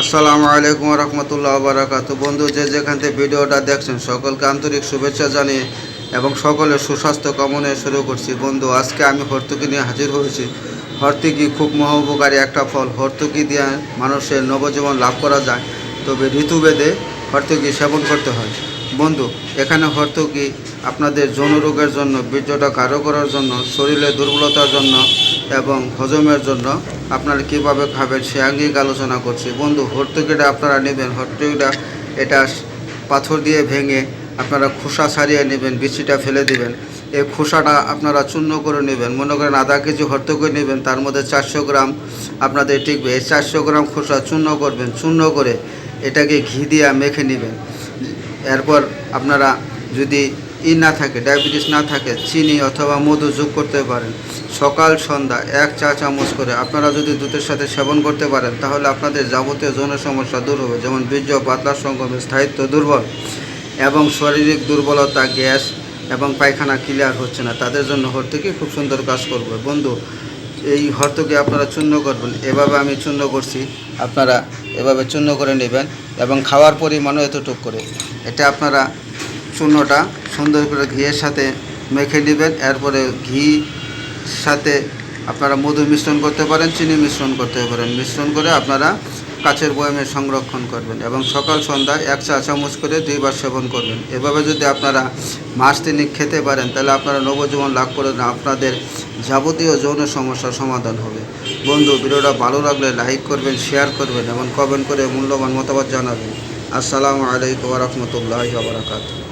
আসসালামু আলাইকুম রহমতুল্লাহ বারাকাতু বন্ধু, যে যেখান থেকে ভিডিওটা দেখছেন, সকলকে আন্তরিক শুভেচ্ছা জানিয়ে এবং সকলে সুস্বাস্থ্য কামনায় শুরু করছি। বন্ধু, আজকে আমি হর্তুকি নিয়ে হাজির হয়েছি। হর্তুকি খুব মহোপকারী একটা ফল। হর্তুকি দিয়ে মানুষের নবজীবন লাভ করা যায়। তবে ঋতুভেদে হর্তুকি সেবন করতে হয়। বন্ধু, এখানে হর্তুকি আপনাদের যৌন রোগের জন্য, বীর্যটা গাঢ় করার জন্য, শরীরে দুর্বলতার জন্য এবং হজমের জন্য আপনারা কীভাবে খাবেন সে আঙ্গিক আলোচনা করছি। বন্ধু, হর্তুকিটা আপনারা নেবেন, হর্তুকিটা এটা পাথর দিয়ে ভেঙে আপনারা খোসা ছাড়িয়ে নেবেন, বিচিটা ফেলে দিবেন। এই খোসাটা আপনারা চূর্ণ করে নেবেন। মনে করেন আধা কেজি হর্তুকি নেবেন, তার মধ্যে চারশো গ্রাম আপনাদের টিকবে। এই চারশো গ্রাম খোসা চূর্ণ করবেন, চূর্ণ করে এটাকে ঘি দিয়ে মেখে নেবেন। এরপর আপনারা যদি ই না থাকে, ডায়াবেটিস না থাকে, চিনি অথবা মধু যোগ করতে পারেন। সকাল, সন্ধ্যা, এক চা চামচ করে আপনারা যদি দুধের সাথে সেবন করতে পারেন, তাহলে আপনাদের যাবতীয় যৌন সমস্যা দূর হবে, যেমন বীর্য, পাতলা সঙ্গমের স্থায়িত্ব দুর্বল এবং শারীরিক দুর্বলতা, গ্যাস এবং পায়খানা ক্লিয়ার হচ্ছে না। তাদের জন্য হর্তুকি খুব সুন্দর কাজ করবে। বন্ধু এই হর্তকে আপনারা চূর্ণ করবেন। এভাবে আমি চূর্ণ করছি, আপনারা এভাবে চূর্ণ করে নেবেন এবং খাওয়ার পরিমাণও এতটুক করে। এটা আপনারা চূর্ণটা সুন্দর করে ঘিয়ের সাথে মেখে নেবেন, এরপরে ঘি সাথে আপনারা মধু মিশ্রণ করতে পারেন, চিনি মিশ্রণ করতে পারেন। মিশ্রণ করে আপনারা কাচের বয়ামে সংরক্ষণ করবেন এবং সকাল সন্ধ্যায় এক চা চামচ করে দুইবার সেবন করবেন। এভাবে যদি আপনারা মাস তিনি খেতে পারেন, তাহলে আপনারা নবজীবন লাভ করে আপনাদের যাবতীয় যৌন সমস্যার সমাধান হবে। বন্ধু, ভিডিওটা ভালো লাগলে লাইক করবেন, শেয়ার করবেন এবং কমেন্ট করে মূল্যবান মতামত জানাবেন। আসসালামু আলাইকুম রহমতুল্লাহ বারাকাতুহ।